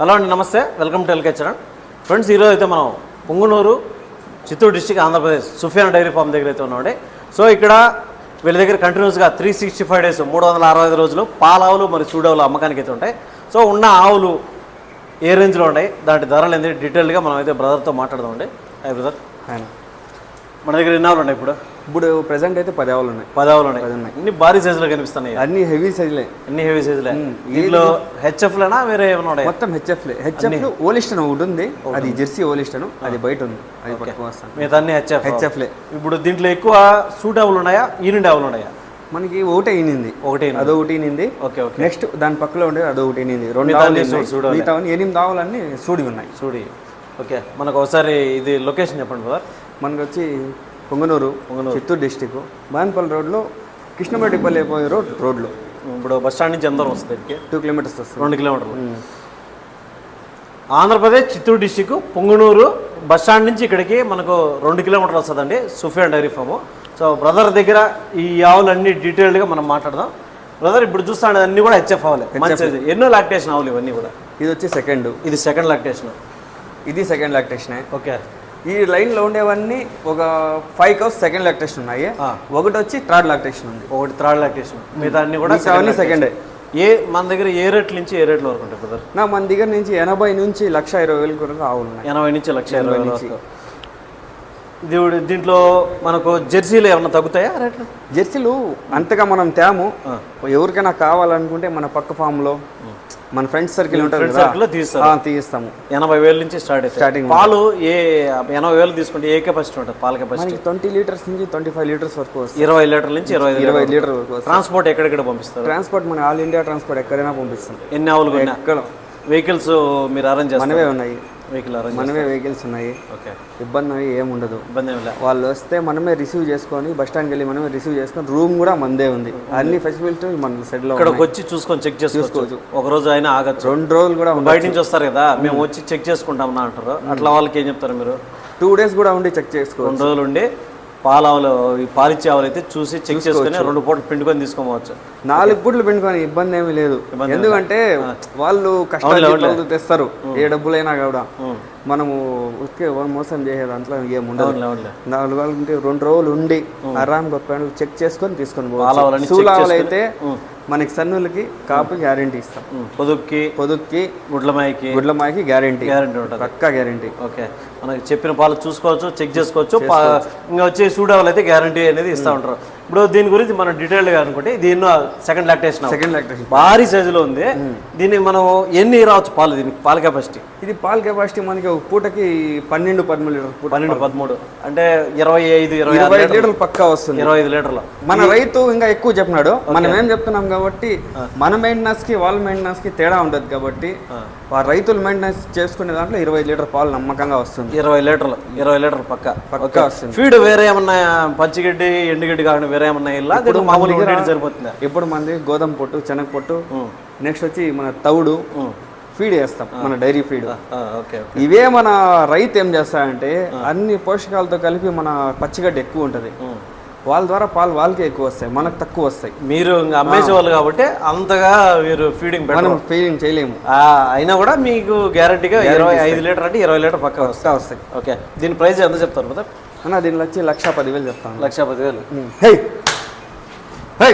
Hello అండి నమస్తే. Welcome to ఎల్కెచరణ్ friends ఈరోజు అయితే మనం Pongunuru Chittoor district Andhra Pradesh Sufiyan dairy farm దగ్గర అయితే ఉన్నామండి. సో ఇక్కడ వీళ్ళ దగ్గర కంటిన్యూస్గా త్రీ సిక్స్టీ ఫైవ్ డేస్ మూడు వందల అరవై ఐదు రోజులు పాల ఆవులు మరియు చూడవులు అమ్మకానికి అయితే ఉంటాయి. సో ఉన్న ఆవులు ఏ రేంజ్లో ఉన్నాయి దాంటి ధరలు ఏంటి డీటెయిల్గా మనం అయితే బ్రదర్తో మాట్లాడదామండి. అయ్యి బ్రదర్ ఆయన మన దగ్గర ఎన్ని ఆవులు ఉన్నాయి ఇప్పుడు? ఇప్పుడు ప్రెసెంట్ అయితే పది ఆవులు ఉన్నాయి. పది ఆవులు ఉన్నాయి. ఇన్ని భారీ సైజులో కనిపిస్తున్నాయి? అన్ని హెవీ సైజులే ఎన్ని హెవీ సైజులే దీంట్లో హెచ్ఎఫ్లేనా వేరే ఏమైనా ఉన్నాయి? మొత్తం హెచ్ఎఫ్లే హెచ్ఎఫ్ ఓలిస్టన్ ఒకటి ఉంది. అది జెర్సీ ఓలిస్టన్ అది బయట ఉంది. అది పట్టుకొస్తాను మిగతా అన్ని హెచ్ఎఫ్ హెచ్ఎఫ్లే ఇప్పుడు దీంట్లో ఎక్కువ సూట్ ఆవులు ఉన్నాయా? ఈనుండి ఆవులు ఉన్నాయా? మనకి ఒకటే ఈనింది. ఒకటి అదొకటి ఈనింది. Okay okay. నెక్స్ట్ దాని పక్కలో ఉండే అదొకటి ఈనింది. రెండు మిగతా అన్ని ఉన్నాయి. సూడు- అన్ని ఎనిమిది ఆవులన్నీ సూడి ఉన్నాయి. చూడి ఓకే. మనకు ఒకసారి ఇది లొకేషన్ చెప్పండి బ్రదర్ మనకి వచ్చి పొంగనూరు చిత్తూరు డిస్టిక్ బాన్పల్లి రోడ్లో కృష్ణమరెడ్డిపల్లి పోయే రోడ్ రోడ్లో. ఇప్పుడు బస్ స్టాండ్ నుంచి ఎంత వస్తుంది టూ కిలోమీటర్స్ వస్తుంది. రెండు కిలోమీటర్లు. Andhra Pradesh Chittoor district Pongunuru bus stand నుంచి ఇక్కడికి మనకు రెండు కిలోమీటర్లు వస్తుందండి. Sufiyan dairy farm so brother దగ్గర ఈ ఆవులన్నీ డీటెయిల్డ్గా మనం మాట్లాడదాం. బ్రదర్ ఇప్పుడు చూస్తాను అన్నీ కూడా హెచ్ఎఫ్ ఆవులే. ఎన్నో లాక్టేషన్ ఆవులు ఇవన్నీ కూడా. ఇది వచ్చి సెకండ్ ఇది సెకండ్ లాక్టేషన్ ఇది సెకండ్ లాక్టేషనే ఓకే. ఈ లైన్లో ఉండేవన్నీ ఒక ఫైవ్ కౌస్ సెకండ్ లాక్టేషన్ ఉన్నాయి. ఒకటి వచ్చి థర్డ్ లాక్టేషన్ ఉంది. ఒకటి థర్డ్ లాక్టేషన్ మిగతా అన్ని కూడా second lactation. ఏ మన దగ్గర ఏ రేట్ల నుంచి ఏ రేట్ల వరకు ఉంటాయి బ్రదర్ నా మన దగ్గర నుంచి ఎనభై నుంచి లక్ష ఇరవై వేల వరకు ఆవులు ఉన్నాయి. ఎనభై నుంచి లక్ష ఇరవై వేల నుంచి. దేవుడు దీంట్లో మనకు జెర్సీలు ఏమన్నా తగ్గుతాయా? రేట్లు జెర్సీలు అంతగా మనం తేము. ఎవరికైనా కావాలనుకుంటే మన పక్క ఫామ్లో మన ఫ్రెండ్స్ సర్కిల్ సర్కిల్లో ఆ, తీయిస్తాము ఎనభై వేల నుంచి స్టార్ట్ Starting పాలు ఏ ఎనభై వేలు తీసుకుంటే ఏ కెపాసిటీ ఉంటుంది? పాల కెపాసిటీ? ట్వంటీ లీటర్స్ నుంచి ట్వంటీ ఫైవ్ లీటర్స్ వరకు ఇరవై లీటర్ల నుంచి ఇరవై ఇరవై లీటర్ వరకు ట్రాన్స్పోర్ట్ ఎక్కడెక్కడ పంపిస్తారు? ట్రాన్స్పోర్ట్ మన ఆల్ ఇండియా ట్రాన్స్పోర్ట్ ఎక్కడైనా పంపిస్తాం. ఎన్ని ఆవులు ఎక్కడ? వెహికల్స్ మీరు అరేంజ్ మనవే ఉన్నాయి. వెహికల్ మనమే వెహికల్స్ ఉన్నాయి. ఓకే ఇబ్బంది అవి ఏం ఉండదు. ఇబ్బంది ఏమి లే వాళ్ళు వస్తే మనమే రిసీవ్ చేసుకొని బస్ స్టాండ్కి వెళ్ళి మనమే రిసీవ్ చేసుకొని రూమ్ కూడా మందే ఉంది. అన్ని ఫెసిలిటీ మన సెట్లో ఇక్కడికి వచ్చి చూసుకొని చెక్ చేసుకోవచ్చు. ఒక రోజు అయినా ఆగచ్చు. రెండు రోజులు కూడా బయట నుంచి వస్తారు కదా మేము వచ్చి చెక్ చేసుకుంటాం అంటారు. అట్లా వాళ్ళకి ఏం చెప్తారు మీరు? టూ డేస్ కూడా ఉండి చెక్ చేసుకో రెండు రోజులు ఉండి పాల ఆవులు ఈ పాలిచ్చే ఆవులు అయితే చూసి చెక్ చేసుకొని రెండు పూటలు పిండుకొని తీసుకోవచ్చు నాలుగు పుట్లు పిండుకొని ఇబ్బంది ఏమీ లేదు. ఎందుకంటే వాళ్ళు కష్టాలు తెస్తారు. ఏ డబ్బులైనా కూడా. మనము ఓకే మోసం చేసే దాంట్లో ఏం ఉండదు. అవునులే, అవునులే. నాలుగు ఉంటే రెండు రోజులు ఉండి ఆరాంగా పెండ్లు చెక్ చేసుకొని తీసుకొని సూలావులు అయితే మనకి సన్నులకి కాపు గ్యారెంటీ ఇస్తాం. పొదుక్కి పొదుక్కి గుడ్లమాయికి గుడ్ల మాకి గ్యారెంటీ. గ్యారంటీ ఉంటుంది. పక్కా గ్యారెంటీ. ఓకే. మనకి చెప్పిన పాలు చూసుకోవచ్చు చెక్ చేసుకోవచ్చు ఇంకా వచ్చే సూడావులు అయితే గ్యారంటీ అనేది ఇస్తూ ఉంటారు. ఇప్పుడు దీని గురించి మనం డీటెయిల్గా అనుకుంటే ఇది ఎన్నో సెకండ్ లాక్టేషన్ సెకండ్ లాక్టేషన్ భారీ సైజులో ఉంది. దీన్ని మనం ఎన్ని రావచ్చు పాలు దీనికి? పాల కెపాసిటీ ఇది పాల్ కెపాసిటీ మనకి ఒక పూటకి పన్నెండు పదమూడు లీటర్ పన్నెండు పదమూడు. అంటే ఇరవై ఐదు ఇరవై లీటర్లు, పక్కా వస్తుంది. ఇరవై ఐదు లీటర్లు. మన రైతు ఇంకా ఎక్కువ చెప్పినాడు. మనం ఏం చెప్తున్నాం కాబట్టి మన మెయింటెనెన్స్కి వాళ్ళ మెయింటెనెన్స్కి తేడా ఉండదు కాబట్టి ఆ. రైతులు మెయింటెనెన్స్ చేసుకునే దాంట్లో ఇరవై లీటర్ పాలు నమ్మకంగా వస్తుంది. ఇరవై లీటర్లు ఇరవై లీటర్లు పక్క. పక్కా వస్తుంది. ఫీడ్ వేరే ఏమన్నా పచ్చిగడ్డి ఎండుగడ్డి కాకుండా వేరే ఏమన్నా ఇల్లా ఇప్పుడు సరిపోతుందా? ఇప్పుడు మంది గోధుమ పొట్టు శనగ పొట్టు నెక్స్ట్ వచ్చి మన తవుడు ఫీడ్ వేస్తాం మన డైరీ ఫీడ్ ఇవే మన రైతు ఏం చేస్తాడంటే అన్ని పోషకాలతో కలిపి మన పచ్చిగడ్డి ఎక్కువ ఉంటుంది. వాళ్ళ ద్వారా పాలు వాళ్ళకే ఎక్కువ వస్తాయి మనకు తక్కువ వస్తాయి. మీరు అమ్మేసే వాళ్ళు కాబట్టి అంతగా మీరు ఫీడింగ్ మనం పెట్టడం ఫీలింగ్ చేయలేము అయినా కూడా మీకు గ్యారంటీగా ఇరవై ఐదు లీటర్ అంటే ఇరవై లీటర్ పక్క పక్కా వస్తాయి. ఓకే. దీని ప్రైస్ ఎంత చెప్తారు కదా అన్న దీనిలో వచ్చి లక్ష పదివేలు చెప్తాను. లక్ష పదివేలు. హే. హే.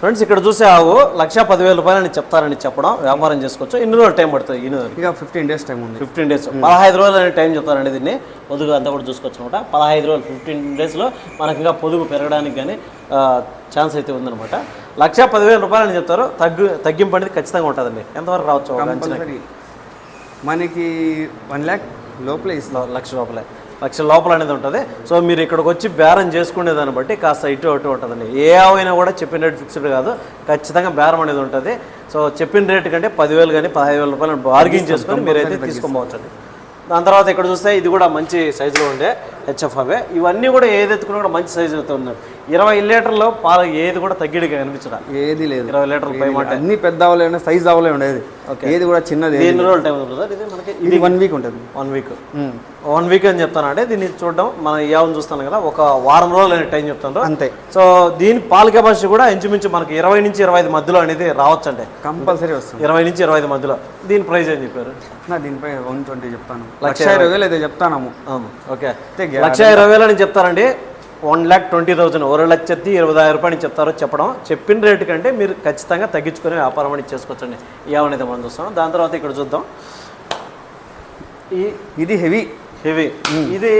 ఫ్రెండ్స్ ఇక్కడ చూసే ఆవు లక్ష పదివేల రూపాయలని చెప్తారని చెప్పడం వ్యాపారం చేసుకోవచ్చు. ఎన్ని రోజులు టైం పడుతుంది ఇన్ని రోజులు. ఇక ఫిఫ్టీన్ డేస్ టైం ఉంది. ఫిఫ్టీన్ డేస్ పదహైదు రోజులు అనే టైం చెప్తారండి దీన్ని. పొదుగు అంతా కూడా చూసుకోవచ్చు అనమాట పదహైదు రోజులు ఫిఫ్టీన్ డేస్లో మనకి ఇంకా పొదుగు పెరగడానికి కానీ ఛాన్స్ అయితే ఉందన్నమాట లక్ష పదివేల రూపాయలు అని చెప్తారు. తగ్గు తగ్గింపు అనేది ఖచ్చితంగా ఉంటుందండి. ఎంతవరకు రావచ్చు మనకి వన్ ల్యాక్ లోపలే ఇస్తాం. లక్ష లోపలే. లక్ష లోపల అనేది ఉంటుంది. సో మీరు ఇక్కడికి వచ్చి బేరం చేసుకునే దాన్ని బట్టి కాస్త ఇటు అటు ఉంటుందండి. ఏ ఆవైనా కూడా చెప్పిన రేట్ ఫిక్స్డ్ కాదు. ఖచ్చితంగా బేరం అనేది ఉంటుంది. సో చెప్పిన రేట్ కంటే పదివేలు కానీ పదహైదు వేల రూపాయలు బార్గింగ్ చేసుకొని మీరైతే తీసుకోవచ్చు దాని తర్వాత ఇక్కడ చూస్తే ఇది కూడా మంచి సైజులో ఉండే హెచ్ఎఫ్ అవే ఇవన్నీ కూడా ఏది ఎత్తుకున్నా కూడా మంచి సైజు అయితే ఉన్నాయి. ఇరవై లీటర్లో పాలు ఏది కూడా తగ్గిడిగా కనిపించడా ఏది లేదు. ఇరవై లీటర్ల పై మాట. అన్ని పెద్ద ఉన్నాయి సైజ్ ఆవులే ఉండేది. ఏది కూడా చిన్నది ఎన్ని రోజులు టైం బ్రదర్ ఇది మనకి ఇది వన్ వీక్ ఉంటుంది. వన్ వీక్ వన్ వీక్ అని చెప్తానంటే దీన్ని చూడడం మనం యావని చూస్తాను కదా ఒక వారం రోజులు అనే టైం చెప్తాను. అంతే. సో దీని పాల కెపాసిటీ కూడా ఇంచుమించు మనకి ఇరవై నుంచి ఇరవై ఐదు మధ్యలో అనేది రావచ్చు అంటే కంపల్సరీ వస్తుంది. ఇరవై నుంచి ఇరవై ఐదు మధ్యలో. దీని ప్రైస్ ఏం చెప్పారు? నా దీనిపై వన్ ట్వంటీ చెప్తాను. లక్ష ఇరవై వేలు అయితే చెప్తాను. ఓకే. లక్ష ఇరవై వేలు అని చెప్తారండి. వన్ ల్యాక్ ట్వంటీ థౌసండ్ ఒక లక్షത്തി ఇరవై రూపాయలు చెప్తారు చెప్పడం. చెప్పిన రేటు కంటే మీరు ఖచ్చితంగా తగ్గించుకునే వ్యాపారం అనేది చేసుకోవచ్చండి. ఏమనేది మనం చూస్తాం దాని తర్వాత ఇక్కడ చూద్దాం. ఈ ఇది హెవీ. హెవీ. ఇది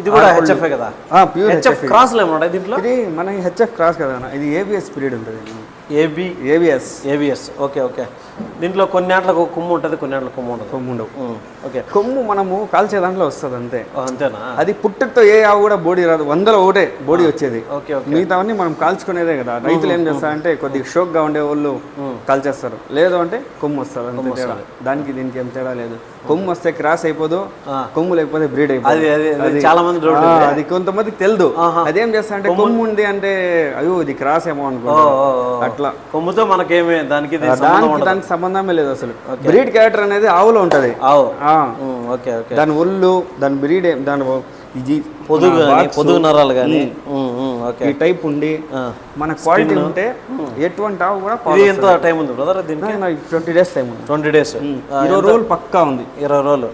ఇది కూడా హెచ్ఎఫ్ కదా? ప్యూర్ హెచ్ఎఫ్ క్రాస్లు ఏమన్నా దీంట్లో? ఇది మన హెచ్ఎఫ్ క్రాస్ కదా. ఇది ఏబిఎస్ పీరియడ్ ఉంటుంది. AB ABS ABS okay okay దీంట్లో కొన్ని ఆటలకు కొమ్ము ఉంటుంది కొన్ని ఆటలకు కొమ్ము ఉండదు. కొమ్ము ఉండవు. ఓకే కొమ్ము మనము కాల్చే దాంట్లో వస్తుంది అంతే. అంతేనా? అది పుట్టుతో ఏ ఆవు కూడా బోడీ రాదు. వందలో ఒకటే బోడీ వచ్చేది. Okay okay. మిగతావన్నీ మనం కాల్చుకునేదే కదా. రైతులు ఏం చేస్తారంటే కొద్దిగా షోక్గా ఉండే వాళ్ళు కాల్చేస్తారు. లేదు అంటే కొమ్ము వస్తారు అంతే తేడా. దానికి దీనికి ఏం తేడా లేదు. కొమ్ము వస్తే క్రాస్ అయిపోదు కొమ్ము లేకపోతే బ్రీడ్ అయిపోదు. చాలా మంది అది కొంతమందికి తెలియదు అదేం చేస్తా అంటే కొమ్ము ఉంది అంటే అయ్యో ఇది క్రాస్ ఏమో అనుకో అట్లా కొమ్ముతో మనకేమి దానికి దీనికి సంబంధమే లేదు అసలు. బ్రీడ్ క్యారెక్టర్ అనేది ఆవులో ఉంటది. ఆవు. Okay okay. దాని ఒళ్ళు దాని బ్రీడ్ దాని పొదుగు పొదుగు నరాలు కానీ ఈ టైప్ ఉండి. మన క్వాలిటీ ఉంటే ఎటువంటి ఆవు కూడా ఇది ఎంత టైం ఉంది బ్రదర్ దీనికి? ట్వంటీ డేస్ టైం ఉంది. ట్వంటీ డేస్ ఇరవై రోజులు పక్కా ఉంది. ఇరవై రోజులు.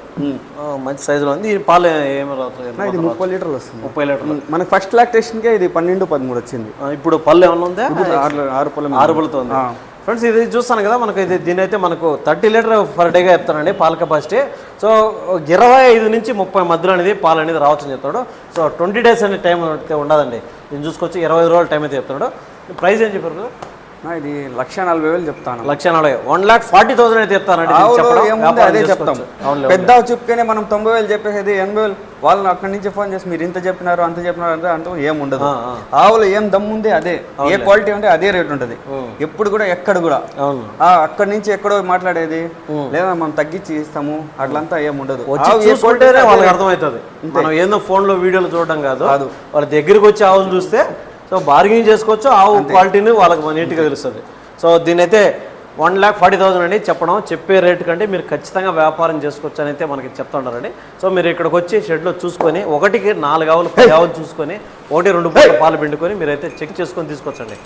ఆ, మంచి సైజులో ఉంది. ఈ పాలు ఏమి రావట్లేదు ఇది ముప్పై లీటర్లు వస్తుంది. ముప్పై లీటర్లు. మనకి ఫస్ట్ లాక్టేషన్కే ఇది పన్నెండు పదమూడు వచ్చింది. ఇప్పుడు పళ్ళు ఏమన్నా ఉందా? ఆరు పొలం ఆరు పళ్ళతో ఉంది. ఫ్రెండ్స్ ఇది చూస్తాను కదా మనకు ఇది దీని అయితే మనకు థర్టీ లీటర్ పర్ డేగా చెప్తానండి పాల కెపాసిటీ సో ఇరవై ఐదు నుంచి ముప్పై మధ్యలో అనేది పాలు అనేది రావచ్చని చెప్తాడు సో ట్వంటీ డేస్ అనే టైం అయితే ఉండదండి. నేను చూసుకొచ్చి ఇరవై రోజుల టైం అయితే చెప్తున్నాడు. ప్రైస్ ఏం చెప్పారు ఇది లక్ష నలభై వేలు చెప్తాను. లక్ష నలభై వన్ లాక్ ఫార్టీ థౌసండ్ అయితే ఆవులో వ్యాపారం అదే. చెప్తాం. పెద్ద చెప్పుకొని మనం తొంభై వేలు చెప్పేది ఎనభై వేలు. వాళ్ళు అక్కడి నుంచి ఫోన్ చేసి మీరు ఇంత చెప్పినారు అంత చెప్పినారు అంటే అంటూ ఏం ఉండదు. ఆవులో ఏం దమ్ము ఉంది అదే. ఏ క్వాలిటీ ఉంటే అదే రేట్ ఉంటుంది. ఎప్పుడు కూడా ఎక్కడ కూడా. అక్కడి నుంచి ఎక్కడో మాట్లాడేది లేదా మనం తగ్గించి ఇస్తాము అట్లంతా ఏం ఉండదు. వాళ్ళకి అర్థమవుతుంది. మనం ఏందో ఫోన్లో వీడియోలు చూడడం కాదు. వాళ్ళ దగ్గరికి వచ్చి ఆవును చూస్తే సో బార్గెనింగ్ చేసుకోవచ్చు ఆవు క్వాలిటీని వాళ్ళకి నీట్గా తెలుస్తుంది. సో దీని అయితే వన్ ల్యాక్ ఫార్టీ థౌసండ్ అండి చెప్పడం చెప్పే రేట్ కంటే మీరు ఖచ్చితంగా వ్యాపారం చేసుకోవచ్చు అని అయితే మనకి చెప్తా ఉన్నారండి సో మీరు ఇక్కడికి వచ్చి షెడ్లో చూసుకొని ఒకటికి నాలుగు ఆవులు పది ఆవులు చూసుకొని ఒకటి రెండు పాలు పిండుకొని మీరైతే చెక్ చేసుకొని తీసుకొచ్చండి.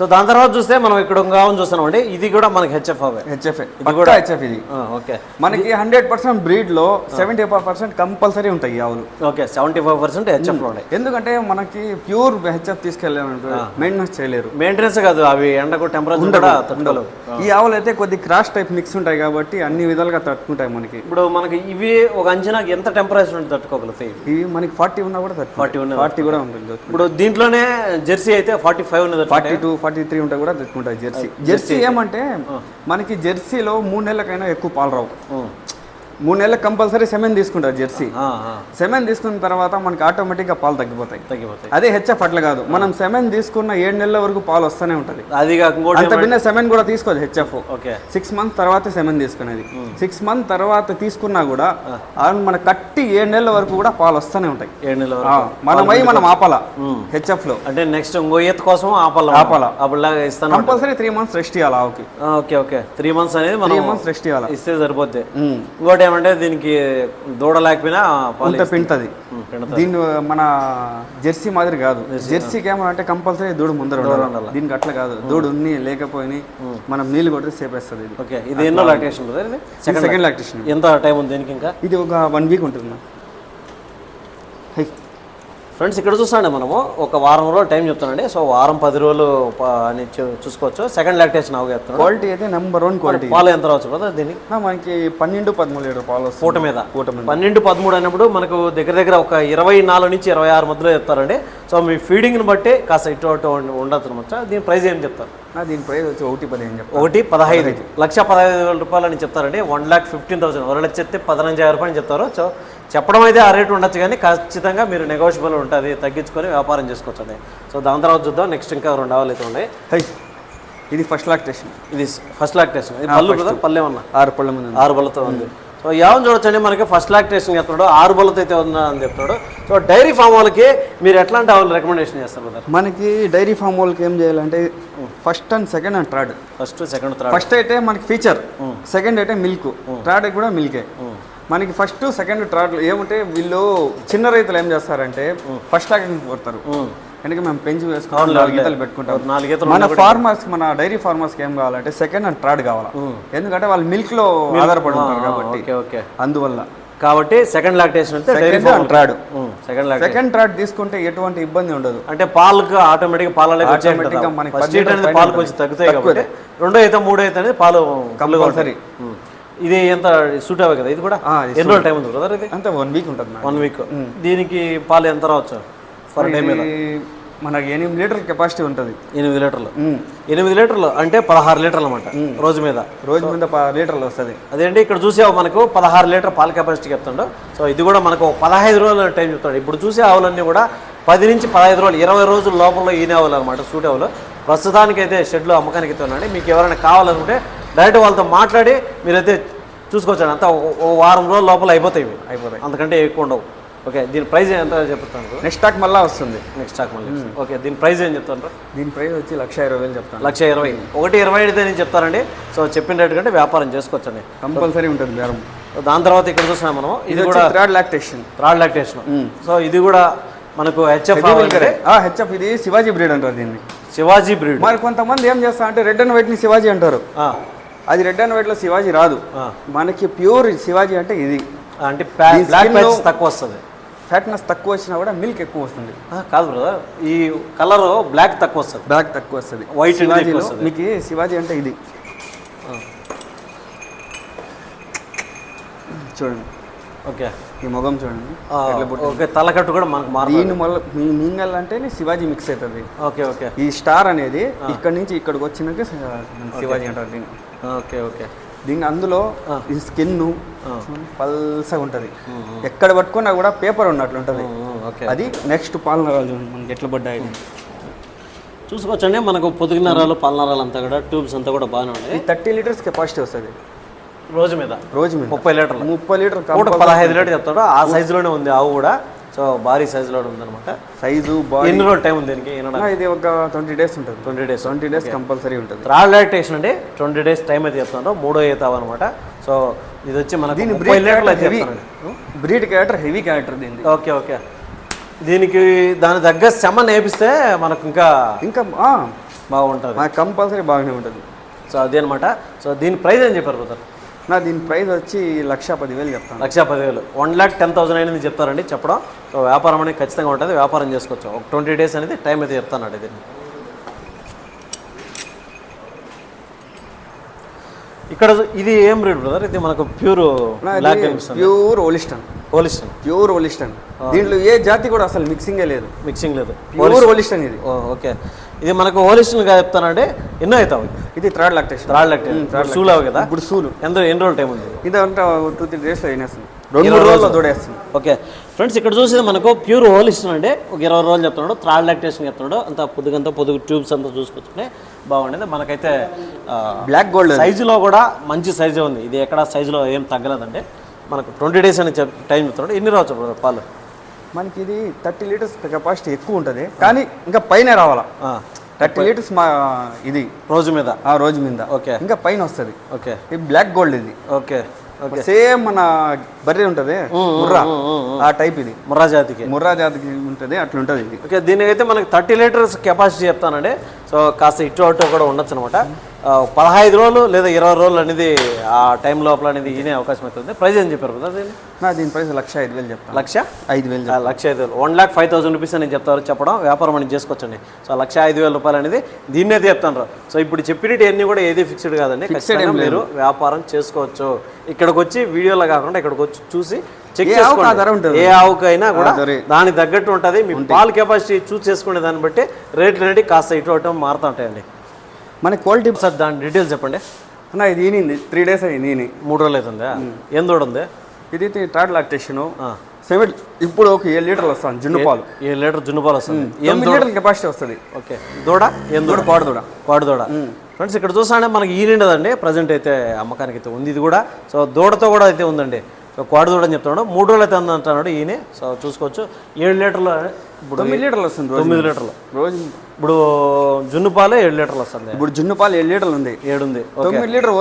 సో దాని తర్వాత చూస్తే మనం ఇక్కడ ఒక ఆవును చూస్తున్నామండి. ఇది కూడా మనకి హెచ్ఎఫ్ అవే. హెచ్ఎఫ్ ఇది కూడా హెచ్ఎఫ్ ఇది. ఓకే. మనకి హండ్రెడ్ పర్సెంట్ బ్రీడ్లో సెవెంటీ ఫైవ్ పర్సెంట్ కంపల్సరీ ఉంటాయి ఆవులు. ఓకే సెవెంటీ ఫైవ్ పర్సెంట్ హెచ్ఎఫ్లో ఉన్నాయి ఎందుకంటే మనకి ప్యూర్ హెచ్ఎఫ్ తీసుకెళ్ళామనుకో మెయింటెనెన్స్ చేయలేరు. మెయింటెనెన్స్ కాదు అవి ఎండకు టెంపరేచర్ కూడా తట్టుకోలేవు. ఈ ఆవులు అయితే కొద్ది క్రాష్ టైప్ మిక్స్ ఉంటాయి కాబట్టి అన్ని విధాలుగా తట్టుకుంటాయి మనకి. ఇప్పుడు మనకి ఇవి ఒక అంచనాకి ఎంత టెంపరేచర్ ఉంటే తట్టుకోగలుగుతాయి? ఇవి మనకి ఫార్టీ ఉన్నా కూడా ఫార్టీ ఉన్న ఫార్టీ కూడా ఉంటుంది. ఇప్పుడు దీంట్లోనే జెర్సీ అయితే ఫార్టీ ఫైవ్ ఉన్నది ఫార్టీ టూ ఫార్టీ త్రీ ఉంటాయి కూడా తెచ్చుకుంటాయి జెర్సీ. జెర్సీ ఏమంటే మనకి జెర్సీలో మూడు నెలలకైనా ఎక్కువ పాలు రావు. మూడు నెలలకు కంపల్సరీ సెమెన్ తీసుకుంటారు జెర్సీ. సెమెన్ తీసుకున్న తర్వాత మనకి ఆటోమేటిక్గా పాలు తగ్గిపోతాయి. తగ్గిపోతాయి. అదే హెచ్ఎఫ్ అట్లా కాదు. మనం సెమెన్ తీసుకున్న ఏడు నెలల వరకు పాలు వస్తూనే ఉంటుంది. అది అంత భిన్న సెమెన్ కూడా తీసుకోదు హెచ్ఎఫ్. ఓకే. సిక్స్ మంత్స్ తర్వాత సెమెన్ తీసుకునేది. సిక్స్ మంత్ తర్వాత తీసుకున్నా కూడా మన కట్టి ఏడు నెలల వరకు కూడా పాలు వస్తూనే ఉంటాయి. ఏడు నెలల మనం అయి మనం ఆపాల హెచ్ఎఫ్లో అంటే నెక్స్ట్ ఇంకో ఈత కోసం ఆపాల. ఆపాల. అప్పుడులాగా ఇస్తాను కంపల్సరీ త్రీ మంత్స్ రెస్ట్ ఇవ్వాలి ఆవుకి? Okay okay. త్రీ మంత్స్ అనేది త్రీ మంత్స్ రెస్ట్ ఇవ్వాలి ఇస్తే సరిపోద్ది. ఇంకోటి ఏమంటే దీనికి దూడ లేకపోయినా ఉమ్, పిండుతుంది. దీని మన జెర్సీ మాదిరి కాదు. జెర్సీకి ఏమంటే కంపల్సరీ దూడు ముందర ఉండాలి. దీనికి అట్లా కాదు. దూడు ఉన్ని లేకపోయి మనం నీళ్ళు కొడితే సేపేస్తుంది ఇది. ఓకే. ఇది ఎన్నో లాక్టేషన్ సెకండ్ లాక్టేషన్ ఎంత టైం ఉంది దీనికి ఇంకా? ఇది ఒక వన్ వీక్ ఉంటుంది. ఫ్రెండ్స్ ఇక్కడ చూస్తాండి మనము. ఒక వారం రోజులు టైం చెప్తానండి సో వారం పది రోజులు అని చూసుకోవచ్చు. సెకండ్ లాక్టేషన్ అవగా చెప్తున్నాడు క్వాలిటీ అయితే నెంబర్ వన్ క్వాలిటీ. పాలు ఎంత రావచ్చు బ్రదర్ దీనికి? మనకి పన్నెండు పదమూడు లీటర్ పాలు పూట మీద. పూట మీద. పన్నెండు పదమూడు అయినప్పుడు మనకు దగ్గర దగ్గర ఒక ఇరవై నాలుగు నుంచి ఇరవై ఆరు మధ్యలో చెప్తారండి. సో మీ ఫీడింగ్ని బట్టి కాస్త ఇటు అటు ఉండొచ్చు అనమాట. దీని ప్రైస్ ఏం చెప్తారు? దీని ప్రైస్ వచ్చి ఒకటి పదిహేను ఒకటి పదహైదు. లక్ష పదహైదు వేల రూపాయలు అని చెప్తారండి. One lakh fifteen thousand. ఒక లక్ష చెప్తే పదనైదు రూపాయలు చెప్తారు. సో చెప్పడం అయితే ఆ రేటు ఉండొచ్చు కానీ ఖచ్చితంగా మీరు నెగోషియబుల్ ఉంటుంది తగ్గించుకొని వ్యాపారం చేసుకోవచ్చండి సో దాని తర్వాత చూద్దాం నెక్స్ట్ ఇంకా రెండు ఆవులు అయితే ఉన్నాయి. హై. ఇది ఫస్ట్ లాక్టేషన్ ఇది ఫస్ట్ లాక్టేషన్ ఇది పళ్ళు కదా పళ్ళు ఏమన్నా ఆరు పళ్ళ ఉంది. ఆరు పళ్ళతో ఉంది. సో ఏమని చూడొచ్చండి మనకి ఫస్ట్ లాక్టేషన్ చెప్తాడు ఆరు బలతో అయితే ఉందని చెప్తాడు. సో డైరీ ఫామ్ వాళ్ళకి మీరు ఎట్లాంటి ఆవులు రికమెండేషన్ చేస్తారు మనకి డైరీ ఫామ్ వాళ్ళకి ఏం చేయాలంటే first and second and third first second third first అయితే మనకి ఫీచర్ సెకండ్ అయితే మిల్క్ థర్డ్ కూడా మిల్కే మనకి ఫస్ట్ సెకండ్ థర్డ్ ఏమంటే వీళ్ళు చిన్న రైతులు ఏం చేస్తారంటే ఫస్ట్ లాకింగ్ కొడతారు. ఎందుకంటే మేము పెంచి వేసుకుంటాం అవునులే, నాలుగు. గీతలు పెట్టుకుంటాం. మన ఫార్మర్స్ మన డైరీ ఫార్మర్స్కి ఏం కావాలంటే సెకండ్ అండ్ థర్డ్ కావాలా? ఎందుకంటే వాళ్ళు మిల్క్లో ఆధారపడి ఉంటారు కాబట్టి. అందువల్ల. కాబట్టి సెకండ్ లాక్టేషన్ అయితే డైరీ అండ్ థర్డ్ సెకండ్ లాక్ సెకండ్ థర్డ్ తీసుకుంటే ఎటువంటి ఇబ్బంది ఉండదు. అంటే పాలకు ఆటోమేటిక్ పాలలోకి Automatic గా వచ్చేస్తాయి మనకి ఫస్ట్ పది హీట్ అనేది లీటర్ల పాలు పైన కొంచెం తగ్గుతాయి. కాబట్టి రెండో అయితే మూడో అయితే అనేది పాలు కంపల్సరీ. ఇది ఎంత సూట్ అవ్వదు కదా? ఇది కూడా? ఎన్ని రోజులు టైం ఉంది బ్రదర్ ఇది? అంతే వన్ వీక్ ఉంటుంది వన్ వీక్ దీనికి పాలు ఎంత రావచ్చు ఫర్ డే మీద? మనకి ఎనిమిది లీటర్ కెపాసిటీ ఉంటుంది. ఎనిమిది లీటర్లు. ఎనిమిది లీటర్లు అంటే పదహారు లీటర్లు అనమాట రోజు మీద. రోజు మీద లీటర్లు వస్తుంది. అదేంటి ఇక్కడ చూసావు మనకు పదహారు లీటర్ పాల కెపాసిటీ చెప్తాడు. సో ఇది కూడా మనకు పదహైదు రోజుల టైం చెప్తాడు. ఇప్పుడు చూసే ఆవులన్నీ కూడా పది నుంచి పదహైదు రోజులు ఇరవై రోజుల లోపల ఈనే ఆవులు అనమాట సూట్ ఆవులు. ప్రస్తుతానికి అయితే షెడ్లో అమ్మకానికి అయితే మీకు ఎవరైనా కావాలనుకుంటే డైరెక్ట్ వాళ్ళతో మాట్లాడి మీరైతే చూసుకోవచ్చు అంతా వారం రోజుల లోపల అయిపోతాయి ఇవి. అయిపోతాయి. అంతకంటే ఎక్కువ ఉండవు. ఓకే దీని ప్రైస్ ఎంత చెప్తాను? నెక్స్ట్ స్టాక్ మళ్ళీ వస్తుంది. నెక్స్ట్ స్టాక్ మళ్ళీ ఓకే దీని ప్రైస్ ఏం చెప్తాను దీని ప్రైస్ వచ్చి లక్ష ఇరవై వేలు చెప్తాను. లక్ష ఇరవై. ఒకటి ఇరవై అయితే నేను చెప్తానండి సో చెప్పిన రేటు కంటే వ్యాపారం చేసుకోవచ్చండి. కంపల్సరీ ఉంటుంది బేరం. దాని తర్వాత ఇక్కడ చూసినా మనం ఇది కూడా third lactation. Third lactation. So ఇది కూడా మనకు హెచ్ఎఫ్ హెచ్ఎఫ్ ఇది శివాజీ బ్రీడ్ అంటారు దీన్ని. శివాజీ బ్రీడ్. మరి కొంతమంది ఏం చేస్తా అంటే రెడ్ అండ్ వైట్ని శివాజీ అంటారు. అది రెడ్ అండ్ వైట్లో శివాజీ రాదు. మనకి ప్యూర్ శివాజీ అంటే ఇది. అంటే తక్కువ వస్తుంది. ఫ్యాట్నెస్ తక్కువ వచ్చినా కూడా మిల్క్ ఎక్కువ వస్తుంది. కాదు బ్రదర్ ఈ కలర్ బ్లాక్ తక్కువ వస్తుంది. బ్లాక్ తక్కువ వస్తుంది. ఎక్కువ శివాజీలో వస్తుంది. మీకు శివాజీ అంటే ఇది. చూడండి. ఓకే. ఈ ముఖం చూడండి. ఓకే తలకట్టు కూడా మనకు మారు దీని వల్ల మీ మింగల్ అంటేనే శివాజీ మిక్స్ అవుతుంది ఓకే ఓకే. ఈ స్టార్ అనేది ఇక్కడ నుంచి ఇక్కడికి వచ్చినాక శివాజీ అంటారు దీన్ని. Okay okay. దీని అందులో ఈ స్కిన్ పల్సగా ఉంటుంది. ఎక్కడ పట్టుకున్నా కూడా పేపర్ ఉన్నట్లు ఉంటుంది. అది నెక్స్ట్ పాలన రాజు చూడండి మనకి ఎట్లా పడ్డాయి చూసుకోవచ్చండి మనకు పొదుగు నరాలు పల్నరాలు అంతా కూడా ట్యూబ్స్ అంతా కూడా బాగానే ఉన్నాయి. ఇది థర్టీ లీటర్స్ కెపాసిటీ వస్తుంది. రోజు మీద. రోజు మీద. ముప్పై లీటర్లు. ముప్పై లీటర్ పూట పదహైదు లీటర్ చెప్తాడు. ఆ సైజులోనే ఉంది ఆవు కూడా. సో భారీ సైజులో ఉందన్నమాట. సైజు ఎన్ని రోజులు టైం ఉంది దీనికి ఇది ఒక ట్వంటీ డేస్ ఉంటుంది. Twenty days. Twenty days compulsory ఉంటుంది. థర్డ్ లాక్టేషన్ అంటే ట్వంటీ డేస్ టైం అయితే చెప్తాను. మూడో ఈతావు అనమాట సో ఇది వచ్చి మనకి దీని బ్రీడ్ లీటర్లు అయితే heavy. Breed character heavy character దీనికి ఓకే ఓకే. దీనికి దాని తగ్గ శమ నేపిస్తే మనకు ఇంకా ఇంకా బాగుంటుంది. కంపల్సరీ బాగానే ఉంటుంది. సో అదే అనమాట సో దీని ప్రైస్ ఏం చెప్పారు బ్రదర్? నా దీని ప్రైస్ వచ్చి లక్ష పదివేలు చెప్తాను. లక్ష పదివేలు. వన్ ల్యాక్ టెన్ థౌసండ్ అనేది చెప్తారండి చెప్పడం. వ్యాపారం అనేది ఖచ్చితంగా ఉంటుంది. వ్యాపారం చేసుకోవచ్చు. ఒక ట్వంటీ డేస్ అనేది టైం అయితే చెప్తానండి దీన్ని ఇక్కడ ఇది ఏం బ్రీడ్ బ్రదర్? ఇది మనకు pure pure Holstein Holstein pure Holstein దీంట్లో ఏ జాతి కూడా అసలు మిక్సింగే లేదు. మిక్సింగ్ లేదు. ప్యూర్ ఓలిస్టన్ ఇది. ఓకే. ఇది మనకు హోలిస్టన్గా చెప్తానంటే ఎన్నో అవుతావు. ఇది థర్డ్ లాక్టేషన్. Third lactation. సూల్ అవు కదా? ఇప్పుడు సూలు. ఎంత ఎన్ని రోజులు టైం ఉంది? ఇది అంటే టూ త్రీ డేస్లో తినేస్తుంది రెండు మూడు రోజుల్లో దూడేస్తుంది ఓకే. ఫ్రెండ్స్ ఇక్కడ చూసేది మనకు ప్యూర్ హోల్ ఇస్తున్నాడు ఒక ఇరవై రోజులు చెప్తున్నాడు. థర్డ్ లాక్టేషన్ చెప్తున్నాడు. అంత పొద్దుగంతా పొదుగు ట్యూబ్స్ అంతా చూసుకొచ్చుకుంటే బాగుండేది. మనకైతే బ్లాక్ గోల్డ్ సైజులో కూడా మంచి సైజే ఉంది. ఇది ఎక్కడ సైజులో ఏం తగ్గలేదంటే మనకు ట్వంటీ డేస్ అని చెప్ టైం చెప్తున్నాడు. ఎన్ని రావచ్చు పాలు. మనకి ఇది థర్టీ లీటర్స్ కెపాసిటీ ఎక్కువ ఉంటుంది. కానీ ఇంకా పైన రావాలా? థర్టీ లీటర్స్ మా ఇది. రోజు మీద. ఆ రోజు మీద. ఓకే. ఇంకా పైన వస్తుంది. ఓకే. ఇది బ్లాక్ గోల్డ్ ఇది. ఓకే. ఓకే. సేమ్ మన బర్రె ఉంటుంది. ముర్రా. ఆ టైప్ ఇది. ముర్రా జాతికి. ముర్రా జాతికి ఉంటుంది అట్లా ఉంటుంది ఇది. ఓకే దీనికైతే మనకి థర్టీ లీటర్స్ కెపాసిటీ చెప్తానండి. సో కాస్త ఇటు అటు కూడా ఉండొచ్చు అనమాట పదహైదు రోజులు లేదా ఇరవై రోజులు అనేది ఆ టైం లోపల అనేది ఈనే అవకాశం అవుతుంది ప్రైస్ ఏం చెప్పారు కదా దీన్ని? నా దీని ప్రైస్ లక్ష ఐదు వేలు చెప్తాను. లక్ష? ఐదు వేలు లక్ష ఐదు వేలు. One lakh five thousand rupees అని చెప్తారు చెప్పడం వ్యాపారం అని చేసుకోవచ్చండి. సో లక్ష ఐదు వేల రూపాయలు అనేది దీన్ని అయితే చెప్తాను. సో ఇప్పుడు చెప్పినవి అన్ని కూడా ఏది ఫిక్స్డ్ కాదండి. ఖచ్చితంగా మీరు వ్యాపారం చేసుకోవచ్చు. ఇక్కడికి వచ్చి వీడియోలో కాకుండా ఇక్కడికి వచ్చి చూసి చెక్ చేసుకోండి. ఏ ఆవుకైనా కూడా. దానికి తగ్గట్టు ఉంటుంది. మీ పాల్ కెపాసిటీ చూస్ చేసుకునే దాన్ని బట్టి రేట్లు అనేవి కాస్త ఇటు అటు మారుతూ ఉంటాయండి. మన క్వాలిటీ సార్ దాని డీటెయిల్స్ చెప్పండి. అన్న ఇది ఈనింది. త్రీ డేస్ అయింది ఈని. మూడు రోజులు అవుతుందా? ఏం దూడ ఉంది? ఇది థర్డ్ లాక్టేషన్. సెవెన్ ఇప్పుడు ఒక ఏడు లీటర్లు వస్తాను జున్ను పాలు. ఏ లీటర్ జున్ను పాలు వస్తుంది. ఎనిమిది లీటర్ల కెపాసిటీ వస్తుంది. ఓకే. దూడ? ఏం దూడ దూడ? పాడు దూడ. పాడు దూడ. ఫ్రెండ్స్ ఇక్కడ చూసానే మనకి ఈ నిండదండి ప్రజెంట్ అయితే అమ్మకానికి అయితే ఉంది ఇది కూడా. సో దూడతో కూడా అయితే ఉందండి. సో కోడి దూడ అని చెప్తున్నాడు. మూడు రోజులు అయితే ఉంది అంటున్నాడు ఈయన. సో చూసుకోవచ్చు. ఏడు లీటర్లు ఇప్పుడు తొమ్మిది లీటర్లు వస్తుంది తొమ్మిది లీటర్లు. రోజు ఇప్పుడు జున్ను పాలే ఏడు లీటర్లు వస్తుంది. ఇప్పుడు జున్ను పాలు ఏడు లీటర్లు ఉంది. ఏడుంది. తొమ్మిది లీటర్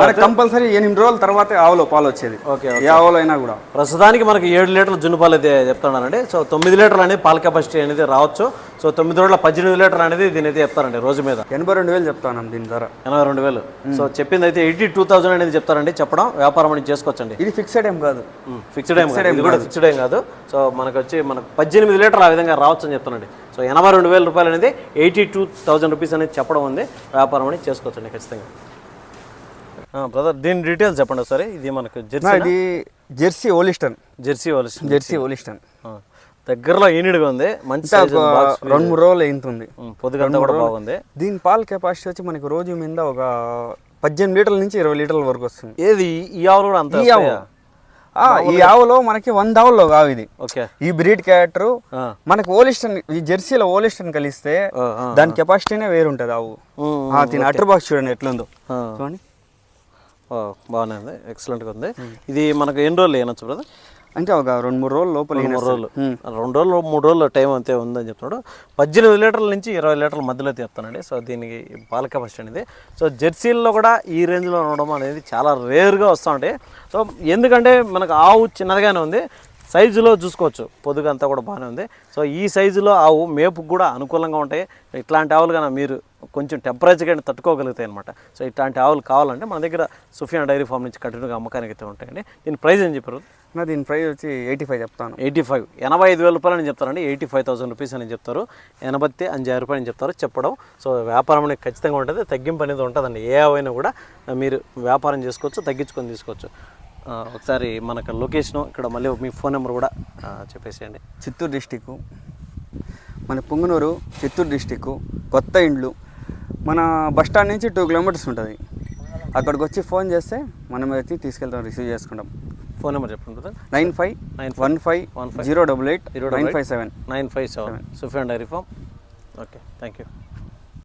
మనకి కంపల్సరీ ఎనిమిది రోజుల తర్వాత ఆవులో పాలు వచ్చేది. ఓకే ఏ ఆవులో అయినా కూడా. ప్రస్తుతానికి మనకి ఏడు లీటర్ల జున్ను పాలు అయితే చెప్తున్నానండి. సో తొమ్మిది లీటర్లు అనేది పాల కెపాసిటీ అనేది రావచ్చు. సో తొమ్మిది రోజుల పద్దెనిమిది లీటర్లు అనేది దీని అయితే చెప్తారండి రోజు మీద. ఎనభై రెండు వేలు చెప్తాను దీని ధర. ఎనభై రెండు వేలు. సో చెప్పింది అయితే ఎయిటీ టూ థౌసండ్ అనేది చెప్తారండి చెప్పడం వ్యాపారం అనేది చేసుకోవచ్చండి. ఇది ఫిక్స్డ్ ఏం కాదు. ఫిక్స్డ్ ఏం కాదు. ఇది కూడా ఫిక్స్డ్ ఏం కాదు. సో మనకు వచ్చి మనకు పద్దెనిమిది లీటర్లు ఆ విధంగా రావచ్చు అని చెప్తున్నాండి సో ఎనభై రెండు వేల రూపాయలు అనేది ఎయిటీ టూ థౌసండ్ రూపీస్ అనేది చెప్పడం ఉంది. వ్యాపారం అనేది చేసుకోవచ్చండి ఖచ్చితంగా. బ్రదర్ దీని డీటెయిల్స్ చెప్పండి ఒకసారి. ఇది మనకు జెర్సీ జెర్సీ ఓలిస్టన్. జెర్సీ వాళ్ళసి జెర్సీ ఓలిస్టన్. దగ్గరలో ఈనిడిగా ఉంది. మంచి రెండు మూడు రోజులు అయింతుంది ఉమ్, పొద్దుగంతా కూడా బాగుంది. దీని పాల కెపాసిటీ వచ్చి మనకి రోజు మీద ఒక పద్దెనిమిది లీటర్ల నుంచి ఇరవై లీటర్ల వరకు వస్తుంది. ఏది? ఈ ఆవులు కూడా అంత ఈ ఆవు. ఈ ఆవులో మనకి వంద ఆవుల్లో కావు ఇది. ఓకే. ఈ బ్రీడ్ క్యారెక్టర్. మనకి ఓలిస్టన్ ఈ జెర్సీలో ఓలిస్టన్ కలిస్తే. దాని కెపాసిటీనే వేరు ఉంటుంది ఆవు. దీని అటర్ బాక్స్ చూడండి ఎట్లుందో. చూడండి. బాగానే ఉంది ఎక్సలెంట్గా ఉంది. ఇది మనకు ఎన్ని రోజులు వేయనొచ్చు బ్రదర్ అంటే ఒక రెండు మూడు రోజులు లోపల మూడు రోజులు. రెండు రోజులు మూడు రోజులు టైం అంతే ఉందని చెప్తున్నాడు. పద్దెనిమిది లీటర్ల నుంచి ఇరవై లీటర్ల మధ్యలో అయితే చెప్తానండి సో దీనికి పాల కెపాసిటీ అనేది. సో జెర్సీల్లో కూడా ఈ రేంజ్లో ఉండడం అనేది చాలా రేర్గా వస్తూ ఉంటాయి సో ఎందుకంటే మనకు ఆవు చిన్నదిగానే ఉంది. సైజులో చూసుకోవచ్చు. పొదుగు అంతా కూడా బాగానే ఉంది. సో ఈ సైజులో ఆవు మేపుకు కూడా అనుకూలంగా ఉంటాయి. ఇట్లాంటి ఆవులు కానీ మీరు కొంచెం టెంపరేచర్ కానీ తట్టుకోగలుగుతాయి అనమాట సో ఇట్లాంటి ఆవులు కావాలంటే మన దగ్గర సుఫియాన్ డైరీ ఫామ్ నుంచి కంటిన్యూగా అమ్మకానికి అయితే ఉంటాయండి. దీని ప్రైస్ ఏం చెప్పారు? నా దీని ప్రైస్ వచ్చి ఎయిటీ ఫైవ్ చెప్తాను. ఎయిటీ ఫైవ్ ఎనభై ఐదు వేల రూపాయలు అని చెప్తారండి. ఎయిటీ ఫైవ్ థౌసండ్ రూపీస్ అని చెప్తారు. ఎనభై అంజాయిరం రూపాయలు అని చెప్తారు. చెప్పడం. సో వ్యాపారం అనేది ఖచ్చితంగా ఉంటుంది. తగ్గింపు అనేది ఉంటుందండి. ఏ అవైనా కూడా మీరు వ్యాపారం చేసుకోవచ్చు తగ్గించుకొని తీసుకోవచ్చు. ఒకసారి మనకు లొకేషను ఇక్కడ మళ్ళీ మీ ఫోన్ నెంబర్ కూడా చెప్పేసేయండి. చిత్తూరు డిస్టిక్ మన పుంగనూరు చిత్తూరు డిస్టిక్ కొత్త ఇండ్లు మన బస్ స్టాండ్ నుంచి టూ కిలోమీటర్స్ ఉంటుంది. అక్కడికి వచ్చి ఫోన్ చేస్తే మనం వచ్చి తీసుకెళ్తాం రిసీవ్ చేసుకుంటాం. ఫోన్ నెంబర్ చెప్పండి nine five nine one five one five zero double eight zero nine five seven. Nine five seven. Sufiyan dairy farm. Okay thank you